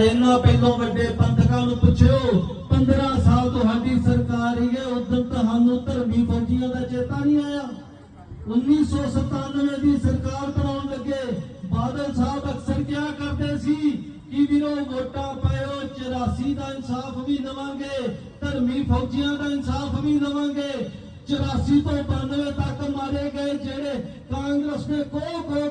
ਇਹਨਾਂ ਪਹਿਲੋਂ ਵੱਡੇ ਪੰਥਕਾਂ ਨੂੰ ਪੁੱਛਿਓ 15 ਸਾਲ ਤੁਹਾਡੀ ਸਰਕਾਰ ਹੀ ਹੈ, ਉਦੋਂ ਤੁਹਾਨੂੰ ਧਰਮੀ ਫੌਜੀਆਂ ਦਾ ਚੇਤਾ ਨਹੀਂ ਆਇਆ। 1997 ਦੀ ਸਰਕਾਰ ਬਣਾਉਣ ਲੱਗੇ, ਬਾਦਲ ਸਾਹਿਬ ਅਕਸਰ ਕਿਹਾ ਕਰਦੇ ਸੀ? ਕਿ ਵੀਰੋ, ਵੋਟਾਂ ਪਾਇਓ 84 ਦਾ ਇਨਸਾਫ ਵੀ ਦਵਾਂਗੇ, ਧਰਮੀ ਫੌਜੀਆਂ ਦਾ ਇਨਸਾਫ ਵੀ ਦਵਾਂਗੇ। 84 ਤੋਂ 92 ਤੱਕ ਮਾਰੇ ਗਏ ਜਿਹੜੇ ਕਾਂਗਰਸ ਨੇ ਕੋ ਕੋ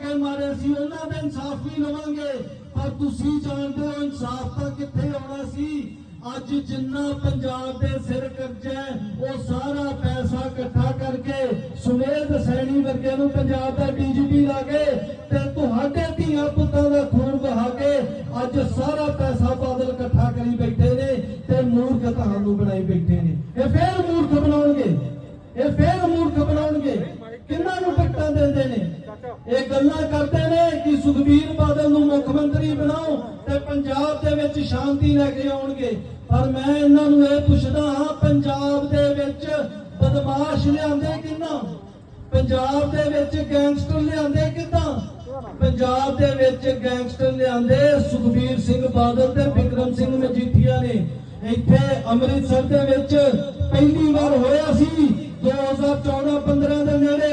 ਕੇ ਉਹਨਾਂ ਦਾ ਇਨਸਾਫ ਵੀ ਲਵਾਂਗੇ, ਪਰ ਤੁਸੀਂ ਜਾਣਦੇ ਹੋ ਇਨਸਾਫ ਤਾਂ ਕਿੱਥੇ ਆਉਣਾ ਸੀ? ਅੱਜ ਜਿੰਨਾ ਪੰਜਾਬ ਦੇ ਸਿਰ ਕਰਜ਼ਾ ਉਹ ਸਾਰਾ ਪੈਸਾ ਇਕੱਠਾ ਕਰਕੇ ਸੁਮੇਧ ਸੈਣੀ ਵਰਗੇ ਨੂੰ ਪੰਜਾਬ ਦਾ ਡੀਜੀਪੀ ਲਾ ਕੇ ਤੇ ਤੁਹਾਡੇ ਧੀਆਂ ਪੁੱਤਾਂ ਦਾ ਖੂਨ ਵਹਾ ਕੇ ਅੱਜ ਸਾਰਾ ਪੈਸਾ ਬਾਦਲ ਇਕੱਠਾ ਕਰੀ ਬੈਠੇ ਨੇ ਤੇ ਮੂਰਖ ਤੁਹਾਨੂੰ ਬਣਾਈ ਬੈਠੇ ਨੇ। ਇਹ ਫੇਰ ਮੂਰਖ ਬਣਾਉਣਗੇ? ਇਹ ਫੇਰ ਮੂਰਖ ਬਣਾਉਣਗੇ? ਕਿੰਨਾਂ ਨੂੰ ਟਿਕਟਾਂ ਦਿੰਦੇ ਨੇ? ਇਹ ਗੱਲਾਂ ਕਰਦੇ ਪੰਜਾਬ ਦੇ ਵਿੱਚ ਸ਼ਾਂਤੀ ਲੈ ਕੇ ਆਉਣਗੇ। ਪਰ ਮੈਂ ਇਹਨਾਂ ਨੂੰ ਇਹ ਪੁੱਛਦਾ ਹਾਂ, ਪੰਜਾਬ ਦੇ ਵਿੱਚ ਬਦਮਾਸ਼ ਲਿਆਂਦੇ ਕਿੰਨਾ ਪੰਜਾਬ ਦੇ ਵਿੱਚ ਗੈਂਗਸਟਰ ਲਿਆਂਦੇ ਕਿੱਦਾਂ? ਪੰਜਾਬ ਦੇ ਵਿੱਚ ਗੈਂਗਸਟਰ ਲਿਆਂਦੇ ਸੁਖਬੀਰ ਸਿੰਘ ਬਾਦਲ ਤੇ ਵਿਕਰਮ ਸਿੰਘ ਮਜੀਠੀਆ ਨੇ। ਇੱਥੇ ਅੰਮ੍ਰਿਤਸਰ ਦੇ ਵਿੱਚ ਪਹਿਲੀ ਵਾਰ ਹੋਇਆ ਸੀ 2014-15 ਦੇ ਨੇੜੇ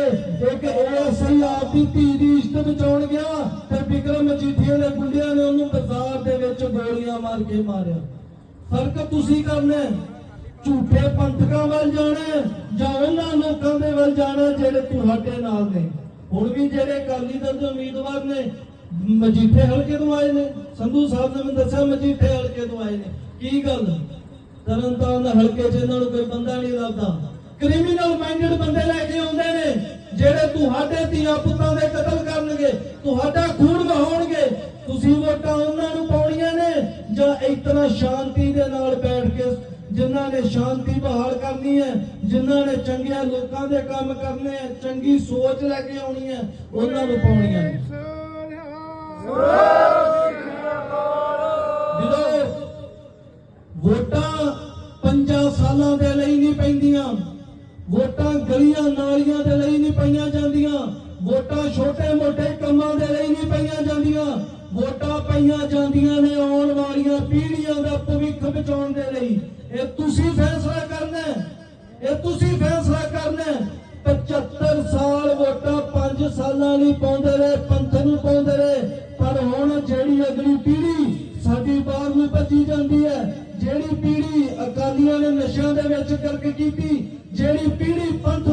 ਇੱਕ ਏਐਸਆਈ ਆਪਦੀ ਧੀ ਦੀ ਇਸ਼ਤ ਬਚਾਉਣ ਗਿਆ ਤੇ ਵਿਕਰਮ ਮਜੀਠੀਆ ਦੇ ਨੇ ਗੋਲੀਆਂ ਮਾਰ ਕੇ ਮਾਰਿਆ। ਫ਼ਰਕ ਤੁਸੀਂ ਕਰਨਾ ਝੂਠੇ ਪੰਥਕਾਂ ਵੱਲ ਜਾਣਾ ਜਾਂ ਉਹਨਾਂ ਲੋਕਾਂ ਦੇ ਵੱਲ ਜਾਣਾ ਜਿਹੜੇ ਤੁਹਾਡੇ ਨਾਲ ਨੇ। ਹੁਣ ਵੀ ਜਿਹੜੇ ਅਕਾਲੀ ਦਲ ਦੇ ਉਮੀਦਵਾਰ ਨੇ, ਮਜੀਠੇ ਹਲਕੇ ਤੋਂ ਆਏ ਨੇ। ਸੰਧੂ ਸਾਹਿਬ ਨੇ ਮੈਨੂੰ ਦੱਸਿਆ ਮਜੀਠੇ ਹਲਕੇ ਤੋਂ ਆਏ ਨੇ। ਕੀ ਗੱਲ? ਤਰਨਤਾਰਨ ਹਲਕੇ 'ਚ ਇਹਨਾਂ ਨੂੰ ਕੋਈ ਬੰਦਾ ਨਹੀਂ ਲੱਭਦਾ। ਕ੍ਰਿਮੀਨਲ ਮਾਈਂਡਡ ਬੰਦੇ ਲੈ ਕੇ ਆਉਂਦੇ ਨੇ, ਜਿਹੜੇ ਤੁਹਾਡੇ ਧੀਆਂ ਪੁੱਤਾਂ ਦੇ ਕਤਲ ਕਰਨਗੇ, ਤੁਹਾਡਾ ਖੂਨ ਵਹਾਉਣਗੇ। ਤੁਸੀਂ ਵੋਟਾਂ ਉਹਨਾਂ ਨੂੰ ਜਾਂ ਇਸ ਤਰ੍ਹਾਂ ਸ਼ਾਂਤੀ ਦੇ ਨਾਲ ਬੈਠ ਕੇ ਜਿਨ੍ਹਾਂ ਨੇ ਸ਼ਾਂਤੀ ਬਹਾਲ ਕਰਨੀ ਹੈ, ਜਿਨ੍ਹਾਂ ਨੇ ਚੰਗੇ ਲੋਕਾਂ ਦੇ ਕੰਮ ਕਰਨੇ ਹੈ, ਚੰਗੀ ਸੋਚ ਲੈ ਕੇ ਆਉਣੀ ਹੈ, ਉਹਨਾਂ ਨੂੰ ਪਾਉਣੀਆਂ ਨੇ। ਵੀਰੋ ਵੋਟਾਂ ਪੰਜਾਂ ਸਾਲਾਂ ਦੇ ਲਈ ਨਹੀਂ ਪੈਂਦੀਆਂ, ਵੋਟਾਂ ਗਲੀਆਂ ਨਾਲੀਆਂ ਦੇ ਲਈ ਨਹੀਂ ਪਈਆਂ ਜਾਂਦੀਆਂ, ਵੋਟਾਂ ਛੋਟੇ-ਮੋਟੇ ਕੰਮਾਂ ਦੇ ਲਈ ਨਹੀਂ ਪਈਆਂ ਜਾਂਦੀਆਂ, ਵੋਟਾਂ ਪਈਆਂ ਜਾਂਦੀਆਂ ਨੇ ਆਉਣ ਵਾਲੀਆਂ ਪੀੜ੍ਹੀਆਂ ਦਾ ਭਵਿੱਖ ਬਚਾਉਣ ਦੇ ਲਈ। ਇਹ ਤੁਸੀਂ ਫੈਸਲਾ ਕਰਨਾ ਇਹ ਤੁਸੀਂ ਫੈਸਲਾ ਕਰਨਾ 75 ਸਾਲ ਵੋਟਾਂ 5 ਸਾਲਾਂ ਲਈ ਪਾਉਂਦੇ ਰਹੇ, ਪੰਥ ਨੂੰ ਪਾਉਂਦੇ ਰਹੇ। ਪਰ ਹੁਣ ਜਿਹੜੀ ਅਗਲੀ ਪੀੜ੍ਹੀ ਸਾਡੀ ਬਾਹਰ ਨੂੰ ਭੱਜੀ ਜਾਂਦੀ ਹੈ, ਜਿਹੜੀ ਪੀੜ੍ਹੀ ਅਕਾਲੀਆਂ ਨੇ ਨਸ਼ਿਆਂ ਦੇ ਵਿੱਚ ਕਰਕ ਕੀਤੀ, ਜਿਹੜੀ ਪੀੜ੍ਹੀ ਪੰਥ